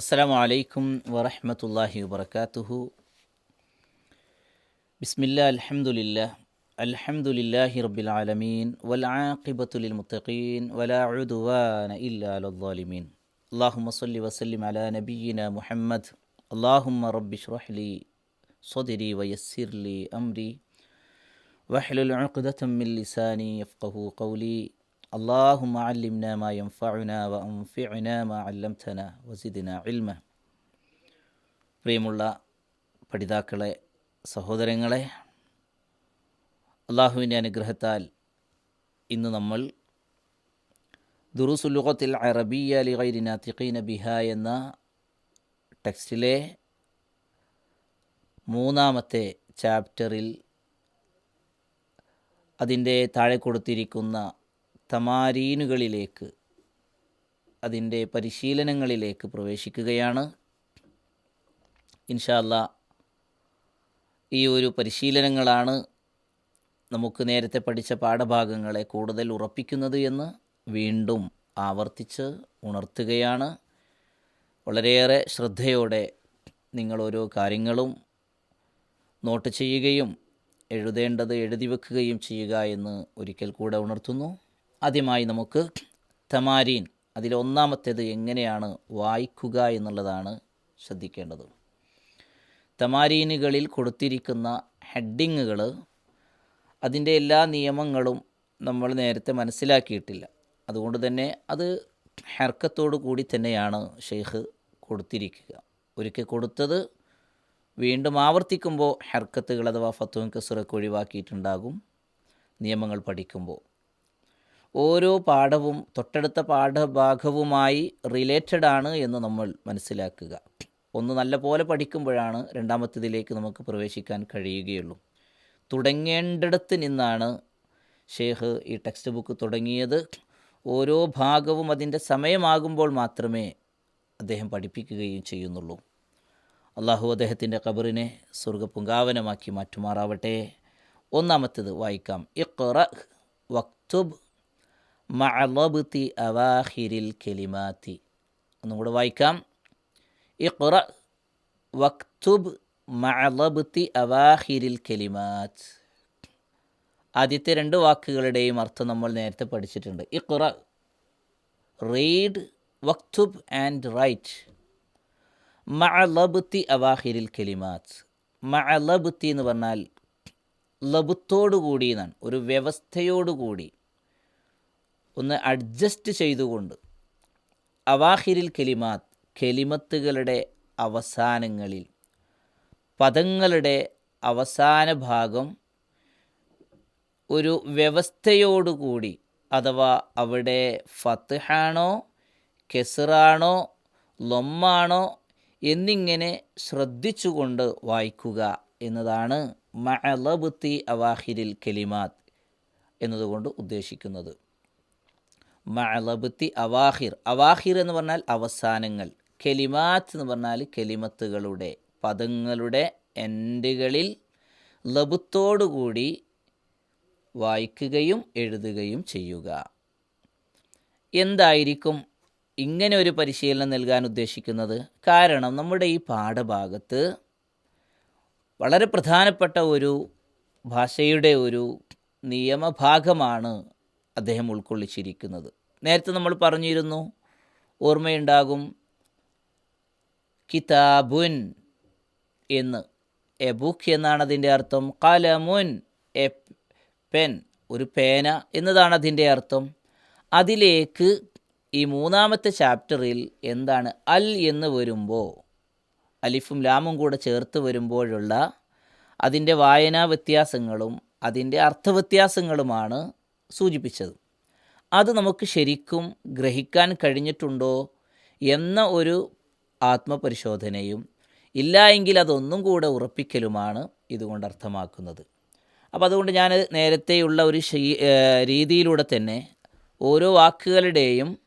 السلام عليكم ورحمة الله وبركاته. بسم الله الحمد لله. الحمد لله رب العالمين والعاقبة للمتقين ولا عدوان إلا على الظالمين. اللهم صل وسلم على نبينا محمد. اللهم رب اشرح لي صدري ويسر لي أمري واحلل عقدة من لساني يفقه قولي. اللهم علمنا ما ينفعنا وأنفعنا ما علمتنا وزدنا علما പ്രിയമുള്ള പഠിതാക്കളെ സഹോദരങ്ങളെ അള്ളാഹുവിൻ്റെ അനുഗ്രഹത്താൽ ഇന്ന് നമ്മൾ ദുറുസുലുഖത്തിൽ അറബിയ അലി ഗൈരിന തിഖീന ബിഹ എന്ന ടെക്സ്റ്റിലെ മൂന്നാമത്തെ ചാപ്റ്ററിൽ അതിൻ്റെ താഴെ കൊടുത്തിരിക്കുന്ന തമാരീനുകളിലേക്ക് അതിന്റെ പരിശീലനങ്ങളിലേക്ക് പ്രവേശിക്കുകയാണ്. ഇൻഷാല്ല ഈ ഒരു പരിശീലനങ്ങളാണ് നമുക്ക് നേരത്തെ പഠിച്ച പാഠഭാഗങ്ങളെ കൂടുതൽ ഉറപ്പിക്കുന്നത് എന്ന് വീണ്ടും ആവർത്തിച്ച് ഉണർത്തുകയാണ്. വളരെയേറെ ശ്രദ്ധയോടെ നിങ്ങൾ ഓരോ കാര്യങ്ങളും നോട്ട് ചെയ്യുകയും എഴുതേണ്ടത് എഴുതി വെക്കുകയും ചെയ്യുക എന്ന് ഒരിക്കൽ കൂടെ ഉണർത്തുന്നു. ആദ്യമായി നമുക്ക് തമാരീൻ അതിലൊന്നാമത്തേത് എങ്ങനെയാണ് വായിക്കുക എന്നുള്ളതാണ് ശ്രദ്ധിക്കേണ്ടത്. തമാരീനുകളിൽ കൊടുത്തിരിക്കുന്ന ഹെഡിങ്ങുകൾ അതിന്റെ എല്ലാ നിയമങ്ങളും നമ്മൾ നേരത്തെ മനസ്സിലാക്കിയിട്ടില്ല. അതുകൊണ്ട് തന്നെ അത് ഹർക്കത്തോടു കൂടി തന്നെയാണ് ഷെയ്ഖ് കൊടുത്തിരിക്കുക. ഒരിക്കൽ കൊടുത്തത് വീണ്ടും ആവർത്തിക്കുമ്പോൾ ഹർക്കത്തുകൾ അഥവാ ഫത്തുവും കസുറൊക്കെ ഒഴിവാക്കിയിട്ടുണ്ടാകും. നിയമങ്ങൾ പഠിക്കുമ്പോൾ. ഓരോ പാഠവും തൊട്ടടുത്ത പാഠഭാഗവുമായി റിലേറ്റഡ് ആണ് എന്ന് നമ്മൾ മനസ്സിലാക്കുക. ഒന്ന് നല്ല പോലെ പഠിക്കുമ്പോഴാണ് രണ്ടാമത്തേതിലേക്ക് നമുക്ക് പ്രവേശിക്കാൻ കഴിയുകയുള്ളൂ. തുടങ്ങേണ്ടിടത്ത് നിന്നാണ് ഷേഖ് ഈ ടെക്സ്റ്റ് ബുക്ക് തുടങ്ങിയത്. ഓരോ ഭാഗവും അതിന്റെ സമയമാകുമ്പോൾ മാത്രമേ അദ്ദേഹം പഠിപ്പിക്കുകയും ചെയ്യുന്നുള്ളൂ. അള്ളാഹു അദ്ദേഹത്തിന്റെ ഖബറിനെ സ്വർഗപുങ്കാവനമാക്കി മാറ്റുമാറാവട്ടെ. ഒന്നാമത്തേത് വായിക്കാം. ഇഖ്റ വക്തുബ് മഅലബ്തി അവാഹിരിൽ കെലിമാത്തി. ഒന്നും കൂടെ വായിക്കാം. ഇഖ്റ വക്തുബ് മഅലബ്തി അവാഹിരിൽ കെലിമാത്ത്. ആദ്യത്തെ രണ്ട് വാക്കുകളുടെയും അർത്ഥം നമ്മൾ നേരത്തെ പഠിച്ചിട്ടുണ്ട്. ഇഖ്റ റീഡ് വക്തുബ് ആൻഡ് റൈറ്റ്. മഅലബ്തി അവാഹിരിൽ കെലിമാത്ത്. മഅലബ്തി എന്ന് പറഞ്ഞാൽ ലബുത്തോടുകൂടി എന്നാണ്. ഒരു വ്യവസ്ഥയോടുകൂടി. ഒന്ന് അഡ്ജസ്റ്റ് ചെയ്തുകൊണ്ട് അവാഹിരിൽ കെലിമാത്ത് കെലിമത്തുകളുടെ അവസാനങ്ങളിൽ പദങ്ങളുടെ അവസാന ഭാഗം ഒരു വ്യവസ്ഥയോടുകൂടി അഥവാ അവിടെ ഫത്ത്ഹാണോ കെസറാണോ ലൊമ്മാണോ എന്നിങ്ങനെ ശ്രദ്ധിച്ചുകൊണ്ട് വായിക്കുക എന്നതാണ് മഅലബുത്തി അവാഹിരിൽ കെലിമാത്ത് എന്നതുകൊണ്ട് ഉദ്ദേശിക്കുന്നത്. മഅലബത്തി അവാഹിർ. അവാഹിർ എന്ന് പറഞ്ഞാൽ അവസാനങ്ങൾ. കെലിമാത്ത് എന്ന് പറഞ്ഞാൽ കെലിമത്തുകളുടെ പദങ്ങളുടെ എൻഡുകളിൽ ലബുത്തോടുകൂടി വായിക്കുകയും എഴുതുകയും ചെയ്യുക. എന്തായിരിക്കും ഇങ്ങനെ ഒരു പരിശീലനം നൽകാൻ ഉദ്ദേശിക്കുന്നത്? കാരണം നമ്മുടെ ഈ പാഠഭാഗത്ത് വളരെ പ്രധാനപ്പെട്ട ഒരു ഭാഷയുടെ ഒരു നിയമഭാഗമാണ് അദ്ദേഹം ഉൾക്കൊള്ളിച്ചിരിക്കുന്നത്. നേരത്തെ നമ്മൾ പറഞ്ഞിരുന്നു ഓർമ്മയുണ്ടാകും കിതാബുൻ എന്ന്. എ ബുക്ക് എന്നാണ് അതിന്റെ അർത്ഥം. കലമുൻ എ പെൻ ഒരു പേന എന്നതാണ് അതിന്റെ അർത്ഥം. അതിലേക്ക് ഈ മൂന്നാമത്തെ ചാപ്റ്ററിൽ എന്താണ് അൽ എന്ന് വരുമ്പോൾ അലിഫും ലാമും കൂടെ ചേർത്ത് വരുമ്പോഴുള്ള അതിന്റെ വായനാ വ്യത്യാസങ്ങളും അതിന്റെ അർത്ഥവ്യത്യാസങ്ങളുമാണ് സൂചിപ്പിച്ചത്. അത് നമുക്ക് ശരിക്കും ഗ്രഹിക്കാൻ കഴിഞ്ഞിട്ടുണ്ടോ എന്ന ഒരു ആത്മപരിശോധനയും ഇല്ല എങ്കിൽ അതൊന്നും കൂടെ ഉറപ്പിക്കലുമാണ് ഇതുകൊണ്ട് അർത്ഥമാക്കുന്നത്. അപ്പോൾ അതുകൊണ്ട് ഞാൻ നേരത്തെയുള്ള ഒരു രീതിയിലൂടെ തന്നെ ഓരോ വാക്കുകളുടെയും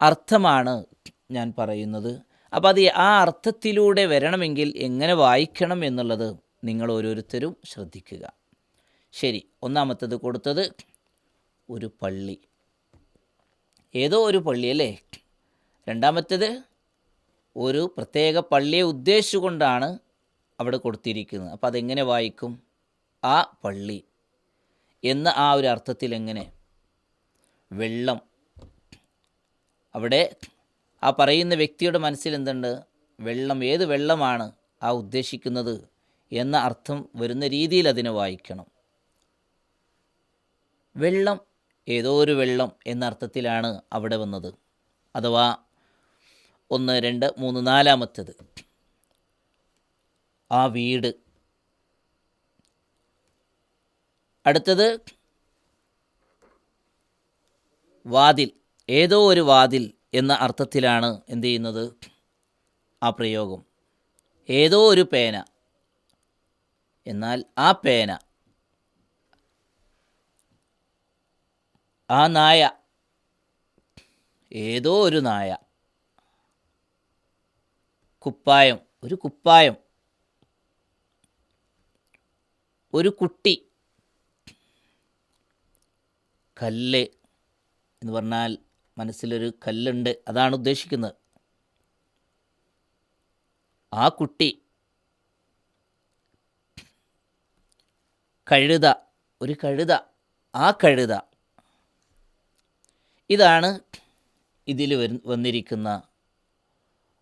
അർത്ഥമാണ് ഞാൻ പറയുന്നത്. അപ്പോൾ അത് ആ അർത്ഥത്തിലൂടെ വരണമെങ്കിൽ എങ്ങനെ വായിക്കണം എന്നുള്ളത് നിങ്ങൾ ഓരോരുത്തരും ശ്രദ്ധിക്കുക. ശരി ഒന്നാമത്തത് കൊടുത്തത് ഒരു പള്ളി. ഏതോ ഒരു പള്ളി അല്ലേ? രണ്ടാമത്തേത് ഒരു പ്രത്യേക പള്ളിയെ ഉദ്ദേശിച്ചുകൊണ്ടാണ് അവിടെ കൊടുത്തിരിക്കുന്നത്. അപ്പോൾ അതെങ്ങനെ വായിക്കും? ആ പള്ളി എന്ന ആ ഒരു അർത്ഥത്തിൽ എങ്ങനെ വെള്ളം. അവിടെ ആ പറയുന്ന വ്യക്തിയുടെ മനസ്സിൽ എന്തുണ്ട് വെള്ളം ഏത് വെള്ളമാണ് ആ ഉദ്ദേശിക്കുന്നത് എന്ന അർത്ഥം വരുന്ന രീതിയിൽ അതിനെ വായിക്കണം. വെള്ളം ഏതോ ഒരു വെള്ളം എന്നർത്ഥത്തിലാണ് അവിടെ വന്നത്. അഥവാ ഒന്ന് രണ്ട് മൂന്ന് നാലാമത്തത്. ആ വീട്. അടുത്തത് വാതിൽ. ഏതോ ഒരു വാതിൽ എന്ന അർത്ഥത്തിലാണ് എന്ത് ചെയ്യുന്നത്? ആ പ്രയോഗം. ഏതോ ഒരു പേന. എന്നാൽ ആ പേന ആ നായ. ഏതോ ഒരു നായ. കുപ്പായം. ഒരു കുപ്പായം. ഒരു കുട്ടി. കല്ല് എന്ന് പറഞ്ഞാൽ മനസ്സിലൊരു കല്ലുണ്ട്. അതാണ് ഉദ്ദേശിക്കുന്നത്. ആ കുട്ടി. കഴുത. ഒരു കഴുത. ആ കഴുത. ഇതാണ് ഇതിൽ വന്നിരിക്കുന്ന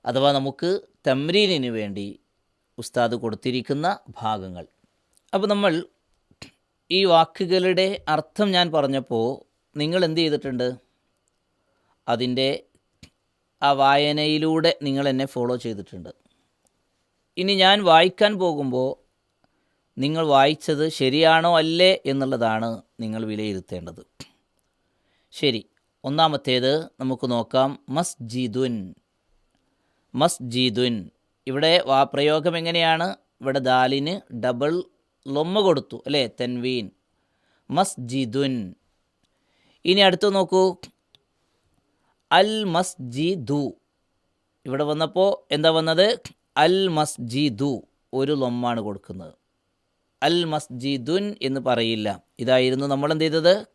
അഥവാ നമുക്ക് തമ്രീനിന് വേണ്ടി ഉസ്താദ് കൊടുത്തിരിക്കുന്ന ഭാഗങ്ങൾ. അപ്പോൾ നമ്മൾ ഈ വാക്കുകളുടെ അർത്ഥം ഞാൻ പറഞ്ഞപ്പോൾ നിങ്ങൾ എന്ത് ചെയ്തിട്ടുണ്ട്? അതിന്റെ ആ വായനയിലൂടെ നിങ്ങൾ എന്നെ ഫോളോ ചെയ്തിട്ടുണ്ട്. ഇനി ഞാൻ വായിക്കാൻ പോകുമ്പോൾ നിങ്ങൾ വായിച്ചത് ശരിയാണോ അല്ലേ എന്നുള്ളതാണ് നിങ്ങൾ വിലയിരുത്തേണ്ടത്. ശരി ഒന്നാമത്തേത് നമുക്ക് നോക്കാം മസ്ജിദുൻ. മസ്ജിദുൻ. ഇവിടെ വാ പ്രയോഗം എങ്ങനെയാണ്? ഇവിടെ ദാലിന് ഡബിൾ ലൊമ്മ കൊടുത്തു അല്ലേ? തെൻവീൻ. മസ്ജിദുൻ. ഇനി അടുത്ത് നോക്കൂ. അൽ മസ്ജിദു. ഇവിടെ വന്നപ്പോൾ എന്താ വന്നത്? അൽ മസ്ജിദു. ഒരു ലൊമ്മാണ് കൊടുക്കുന്നത്. അൽ മസ്ജിദുൻ എന്ന് പറയില്ല. ഇതായിരുന്നു നമ്മൾ എന്ത് ചെയ്തത്?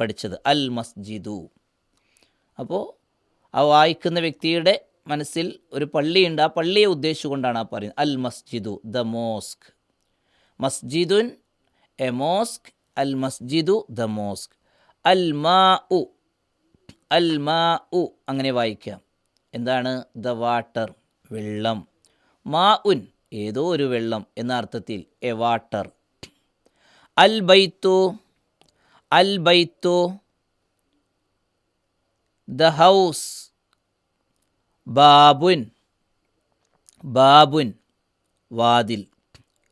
പഠിച്ചത്. അൽ മസ്ജിദു. അപ്പോൾ ആ വായിക്കുന്ന വ്യക്തിയുടെ മനസ്സിൽ ഒരു പള്ളിയുണ്ട്. ആ പള്ളിയെ ഉദ്ദേശിച്ചുകൊണ്ടാണ് ആ പറയുന്നത്. അൽ മസ്ജിദു ദ മോസ്ക്. മസ്ജിദുൻ എ മോസ്ക് അൽ മസ്ജിദു ദ മോസ്ക്. അൽ മാ ഉ അൽ മാ ഉ അങ്ങനെ വായിക്കാം എന്താണ്? ദ വാട്ടർ വെള്ളം. മാ ഉൻ ഏതോ ഒരു വെള്ളം എന്ന അർത്ഥത്തിൽ എ വാട്ടർ. അൽ ബൈത്തു അൽ ബൈത്തു ദ ഹൗസ് ബാബുൻ. ബാബുൻ. വാതിൽ.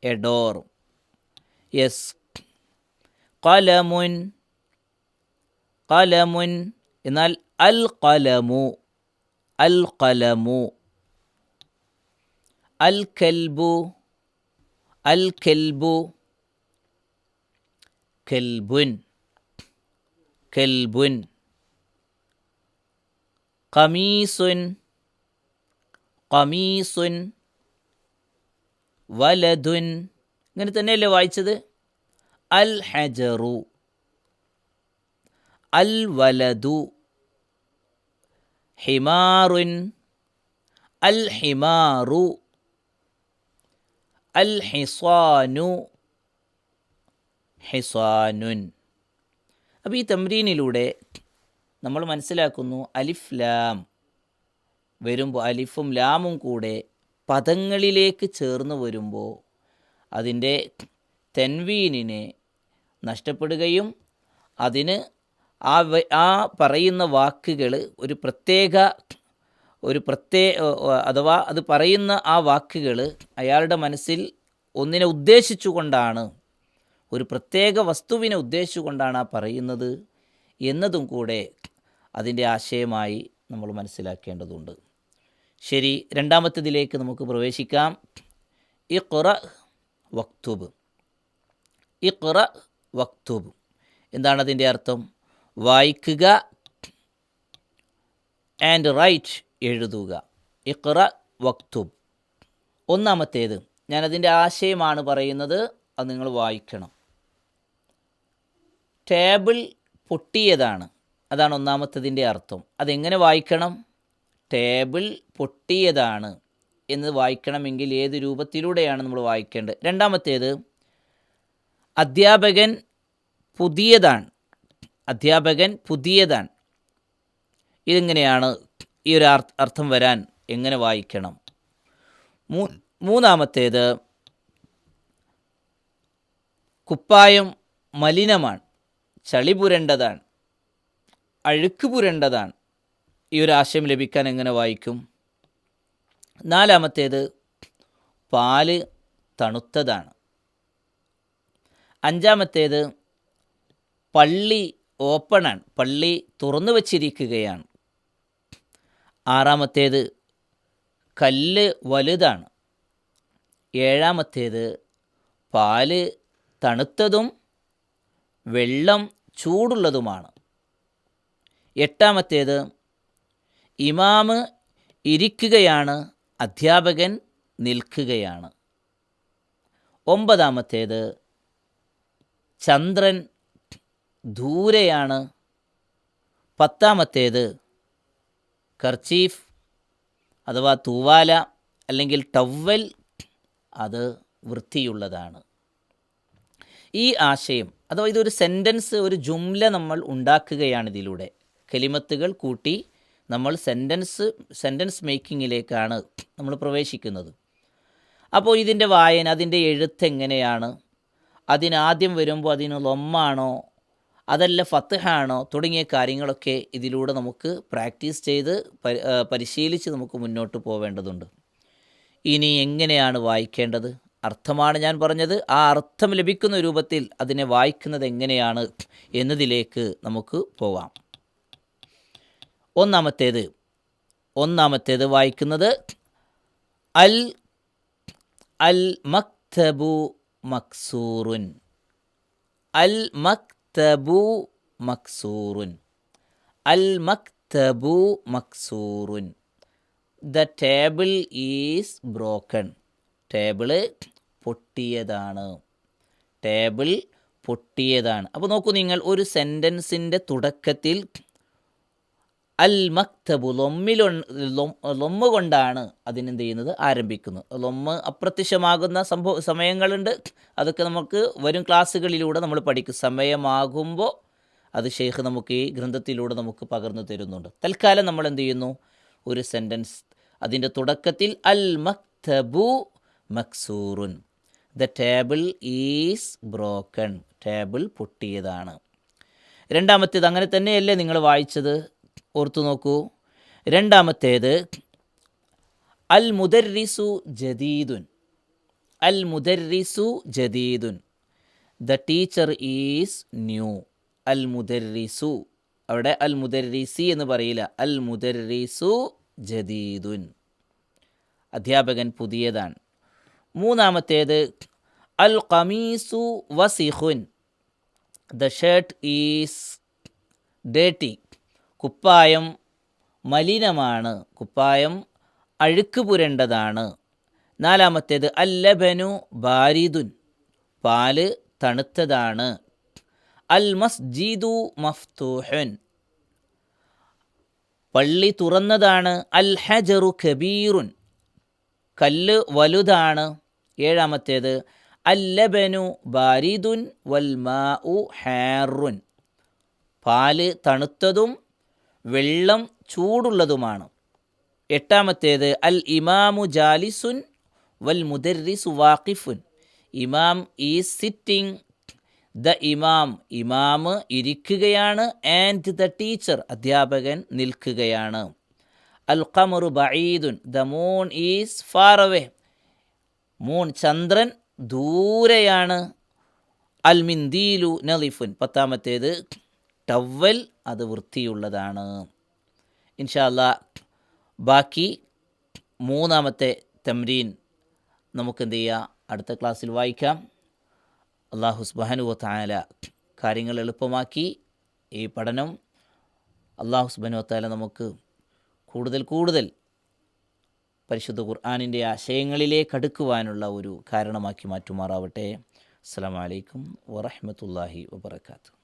എ ഡോർ യെസ് കലമുൻ കലമുൻ എന്നാൽ അൽ കലമു അൽ കലമു അൽ കെൽബു അൽ കെൽബു കെൽബുൻ കെൽബുൻ കമീസുൻ കമീസുൻ വലതുൻ ഇങ്ങനെ തന്നെയല്ലേ വായിച്ചത്? അൽ ഹജറു അൽ വലതു ഹിമാറുൻ അൽ ഹിമാറു അൽ ഹിസാനു ഹിസാനുൻ. അപ്പോൾ ഈ തമ്രീനിലൂടെ നമ്മൾ മനസ്സിലാക്കുന്നു അലിഫ് ലാം വരുമ്പോൾ അലിഫും ലാമും കൂടെ പദങ്ങളിലേക്ക് ചേർന്ന് വരുമ്പോൾ അതിന്റെ തെൻവീനിനെ നഷ്ടപ്പെടുകയും അതിന് ആ ആ പറയുന്ന വാക്കുകൾ ഒരു പ്രത്യേക ഒരു പ്രത്യേക അഥവാ അത് പറയുന്ന ആ വാക്കുകൾ അയാളുടെ മനസ്സിൽ ഒന്നിനെ ഉദ്ദേശിച്ചുകൊണ്ടാണ് ഒരു പ്രത്യേക വസ്തുവിനെ ഉദ്ദേശിച്ചുകൊണ്ടാണ് ആ പറയുന്നത് എന്നതും കൂടെ അതിന്റെ ആശയമായി നമ്മൾ മനസ്സിലാക്കേണ്ടതുണ്ട്. ശരി രണ്ടാമത്തതിലേക്ക് നമുക്ക് പ്രവേശിക്കാം. ഇഖ്റ വക്തൂബ്. ഇഖ്റ വക്തുബ്. എന്താണ് അതിന്റെ അർത്ഥം? വായിക്കുക ആൻഡ് റൈറ്റ് എഴുതുക. ഇഖ്റ വക്തൂബ്. ഒന്നാമത്തേത് ഞാനതിന്റെ ആശയമാണ് പറയുന്നത് അത് നിങ്ങൾ വായിക്കണം. ടേബിൾ പൊട്ടിയതാണ്. അതാണ് ഒന്നാമത്തതിന്റെ അർത്ഥം. അതെങ്ങനെ വായിക്കണം? ടേബിൾ പൊട്ടിയതാണ് എന്ന് വായിക്കണമെങ്കിൽ ഏത് രൂപത്തിലൂടെയാണ് നമ്മൾ വായിക്കേണ്ടത്? രണ്ടാമത്തേത് അധ്യാപകൻ പുതിയതാണ്. അധ്യാപകൻ പുതിയതാണ്. ഇതെങ്ങനെയാണ് ഈ ഒരു അർത്ഥം വരാൻ എങ്ങനെ വായിക്കണം? മൂ മൂന്നാമത്തേത് കുപ്പായം മലിനമാണ് ചളി പുരണ്ടതാണ് അഴുക്ക് പുരണ്ടതാണ് ഈ ഒരു ആശയം ലഭിക്കാൻ എങ്ങനെ വായിക്കും? നാലാമത്തേത് പാൽ തണുത്തതാണ്. അഞ്ചാമത്തേത് പള്ളി ഓപ്പണാണ്. പള്ളി തുറന്നു വച്ചിരിക്കുകയാണ്. ആറാമത്തേത് കല്ല് വലുതാണ്. ഏഴാമത്തേത് പാൽ തണുത്തതും വെള്ളം ചൂടുള്ളതുമാണ്. എട്ടാമത്തേത് ഇമാമ് ഇരിക്കുകയാണ് അധ്യാപകൻ നിൽക്കുകയാണ്. ഒമ്പതാമത്തേത് ചന്ദ്രൻ ദൂരെയാണ്. പത്താമത്തേത് കർച്ചീഫ് അഥവാ തൂവാല അല്ലെങ്കിൽ ടവ്വൽ അത് വൃത്തിയുള്ളതാണ്. ഈ ആശയം അഥവാ ഇതൊരു സെന്റൻസ് ഒരു ജുംല നമ്മൾ ഉണ്ടാക്കുകയാണ് ഇതിലൂടെ. കലിമത്തുകൾ കൂട്ടി നമ്മൾ സെന്റൻസ് സെന്റൻസ് മേക്കിങ്ങിലേക്കാണ് നമ്മൾ പ്രവേശിക്കുന്നത്. അപ്പോൾ ഇതിന്റെ വായന അതിന്റെ എഴുത്ത് എങ്ങനെയാണ്? അതിനാദ്യം വരുമ്പോൾ അതിന് ലൊമ്മാണോ? അതല്ല ഫത്തഹാണോ തുടങ്ങിയ കാര്യങ്ങളൊക്കെ ഇതിലൂടെ നമുക്ക് പ്രാക്ടീസ് ചെയ്ത് പരിശീലിച്ച് നമുക്ക് മുന്നോട്ട് പോവേണ്ടതുണ്ട്. ഇനി എങ്ങനെയാണ് വായിക്കേണ്ടത്? അർത്ഥമാണ് ഞാൻ പറഞ്ഞത്. ആ അർത്ഥം ലഭിക്കുന്ന രൂപത്തിൽ അതിനെ വായിക്കുന്നത് എങ്ങനെയാണ് എന്നതിലേക്ക് നമുക്ക് പോവാം. ഒന്നാമത്തേത് ഒന്നാമത്തേത് വായിക്കുന്നത് അൽ അൽ മക്തബു മക്സൂറുൻ. അൽ മക്തബു മക്സൂറുൻ. അൽ മക്തബു മക്സൂറുൻ. The table is broken. Table പൊട്ടിയതാണ്. Table പൊട്ടിയതാണ്. അപ്പോൾ നോക്കൂ നിങ്ങൾ ഒരു സെന്റൻസിന്റെ തുടക്കത്തിൽ അൽ മക്തബു ലൊമ്മിലൊ ലൊമ്മ കൊണ്ടാണ് അതിനെന്ത് ചെയ്യുന്നത് ആരംഭിക്കുന്നത്. ലൊമ്മ അപ്രത്യക്ഷമാകുന്ന സംഭവ സമയങ്ങളുണ്ട്. അതൊക്കെ നമുക്ക് വരും ക്ലാസ്സുകളിലൂടെ നമ്മൾ പഠിക്കും. സമയമാകുമ്പോൾ അത് ഷെയ്ഖ് നമുക്ക് ഈ ഗ്രന്ഥത്തിലൂടെ നമുക്ക് പകർന്നു തരുന്നുണ്ട്. തൽക്കാലം നമ്മൾ എന്ത് ചെയ്യുന്നു? ഒരു സെന്റൻസ് അതിന്റെ തുടക്കത്തിൽ അൽ മക്തബു മക്സൂറുൻ. The table is broken table പൊട്ടിയതാണ്. രണ്ടാമത്തേത് അങ്ങനെ തന്നെയല്ലേ നിങ്ങൾ വായിച്ചത്? ഓർത്തു നോക്കൂ. രണ്ടാമത്തേത് അൽ മുദർറിസു ജദീദുൻ. അൽ മുദർറിസു ജദീദുൻ. ദ ടീച്ചർ ഈസ് ന്യൂ അൽ മുദർറിസു അവിടെ അൽ മുദർറിസി എന്ന് പറയില്ല. അൽ മുദർറിസു ജദീദുൻ. അധ്യാപകൻ പുതിയതാണ്. മൂന്നാമത്തേത് അൽ കമീസു വസിഹുൻ. ദ ഷർട്ട് ഈസ് ഡേട്ടി കുപ്പായം മലിനമാണ്. കുപ്പായം അഴുക്ക് പുരണ്ടതാണ്. നാലാമത്തേത് അല്ലബനു ബാരിദുൻ. പാൽ തണുത്തതാണ്. അൽ മസ്ജിദു മഫ്തൂഹൻ. പള്ളി തുറന്നതാണ്. അൽ ഹജറു കബീറുൻ. കല്ല് വലുതാണ്. ഏഴാമത്തേത് അല്ലബനു ബാരിദുൻ വൽ ഉ ഹാറുൻ. പാൽ തണുത്തതും വെള്ളം ചൂടുള്ളതുമാണ്. എട്ടാമത്തേത് അൽ ഇമാമു ജാലിസുൻ വൽ മുദരിസു വാഖിഫുൻ. ഇമാം ഈ സിറ്റിംഗ് ദ ഇമാം ഇമാമ് ഇരിക്കുകയാണ് ആൻഡ് ദ ടീച്ചർ അധ്യാപകൻ നിൽക്കുകയാണ്. അൽ ഖമറു ബഈദുൻ the moon is far away. Moon ചന്ദ്രൻ ദൂരെയാണ്. അൽ മിന്ദീലു നലിഫുൻ പത്താമത്തേത് ടവൽ അത് വൃത്തിയുള്ളതാണ്. ഇൻഷാല്ല ബാക്കി മൂന്നാമത്തെ തംരീൻ നമുക്ക് എന്ത് ചെയ്യാം അടുത്ത ക്ലാസ്സിൽ വായിക്കാം. അള്ളാഹു സുബാനുവ താല കാര്യങ്ങൾ എളുപ്പമാക്കി ഈ പഠനം. അള്ളാഹു സുബാനുവ താല നമുക്ക് കൂടുതൽ കൂടുതൽ പരിശുദ്ധ ഖുർആാനിന്റെ ആശയങ്ങളിലേക്ക് അടുക്കുവാനുള്ള ഒരു കാരണമാക്കി മാറ്റുമാറാവട്ടെ. അസ്സാം വലൈക്കും വറഹമത്തല്ലാഹി വബർക്കാത്തു